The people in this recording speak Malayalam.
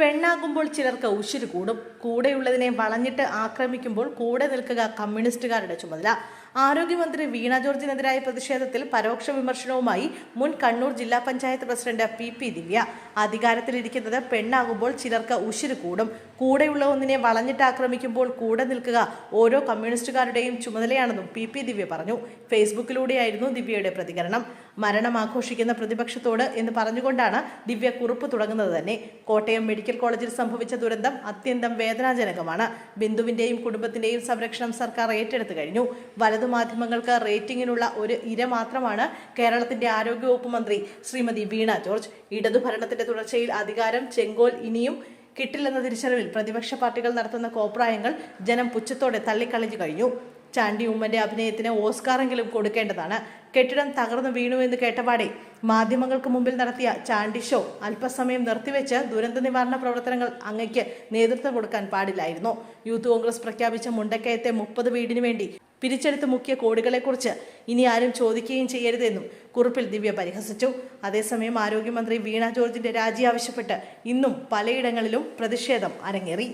പെണ്ണാകുമ്പോൾ ചിലർക്ക് ഉശിര് കൂടും. കൂടെയുള്ളതിനെ വളഞ്ഞിട്ട് ആക്രമിക്കുമ്പോൾ കൂടെ നിൽക്കുക കമ്മ്യൂണിസ്റ്റുകാരുടെ ചുമതല. ആരോഗ്യമന്ത്രി വീണ ജോർജിനെതിരായ പ്രതിഷേധത്തിൽ പരോക്ഷ വിമർശനവുമായി മുൻ കണ്ണൂർ ജില്ലാ panchayat president P P Divya. അധികാരത്തിലിരിക്കുന്നത് പെണ്ണാകുമ്പോൾ ചിലർക്ക് ഉശിരു കൂടും. കൂടെയുള്ള ഒന്നിനെ വളഞ്ഞിട്ട് ആക്രമിക്കുമ്പോൾ കൂടെ നിൽക്കുക ഓരോ കമ്മ്യൂണിസ്റ്റുകാരുടെയും ചുമതലയാണെന്നും പി പി ദിവ്യ പറഞ്ഞു. ഫേസ്ബുക്കിലൂടെയായിരുന്നു ദിവ്യയുടെ പ്രതികരണം. മരണം ആഘോഷിക്കുന്ന പ്രതിപക്ഷത്തോട് എന്ന് പറഞ്ഞുകൊണ്ടാണ് ദിവ്യ കുറിപ്പ് തുടങ്ങുന്നത് തന്നെ. കോട്ടയം മെഡിക്കൽ കോളേജിൽ സംഭവിച്ച ദുരന്തം അത്യന്തം വേദനാജനകമാണ്. ബിന്ദുവിന്റെയും കുടുംബത്തിന്റെയും സംരക്ഷണം സർക്കാർ ഏറ്റെടുത്തു കഴിഞ്ഞു. വലതു മാധ്യമങ്ങൾക്ക് റേറ്റിംഗിനുള്ള ഒരു ഇര മാത്രമാണ് കേരളത്തിന്റെ ആരോഗ്യവകുപ്പ് മന്ത്രി ശ്രീമതി വീണ ജോർജ്. ഇടതു ഭരണത്തിന്റെ തുടർച്ചയിൽ അധികാരം ചെങ്കോൽ ഇനിയും കിട്ടില്ലെന്ന തിരിച്ചറിവിൽ പ്രതിപക്ഷ പാർട്ടികൾ നടത്തുന്ന കോപ്രായങ്ങൾ ജനം പുച്ഛത്തോടെ തള്ളിക്കളഞ്ഞു കഴിഞ്ഞു. ചാണ്ടി ഉമ്മന്റെ അഭിനയത്തിന് ഓസ്കാറെങ്കിലും കൊടുക്കേണ്ടതാണ്. കെട്ടിടം തകർന്നു വീണു എന്ന് കേട്ടപാടെ മാധ്യമങ്ങൾക്ക് മുമ്പിൽ നടത്തിയ ചാണ്ടി ഷോ അല്പസമയം നിർത്തിവെച്ച് ദുരന്ത നിവാരണ പ്രവർത്തനങ്ങൾ അങ്ങയ്ക്ക് നേതൃത്വം കൊടുക്കാൻ പാടില്ലായിരുന്നു. യൂത്ത് കോൺഗ്രസ് പ്രഖ്യാപിച്ച മുണ്ടക്കയത്തെ മുപ്പത് വീടിനു വേണ്ടി പിരിച്ചെടുത്ത് മുക്കിയ കോടികളെക്കുറിച്ച് ഇനി ആരും ചോദിക്കുകയും ചെയ്യരുതെന്നും കുറിപ്പിൽ ദിവ്യ പരിഹസിച്ചു. അതേസമയം ആരോഗ്യമന്ത്രി വീണ ജോർജിന്റെ രാജി ആവശ്യപ്പെട്ട് ഇന്നും പലയിടങ്ങളിലും പ്രതിഷേധം അരങ്ങേറി.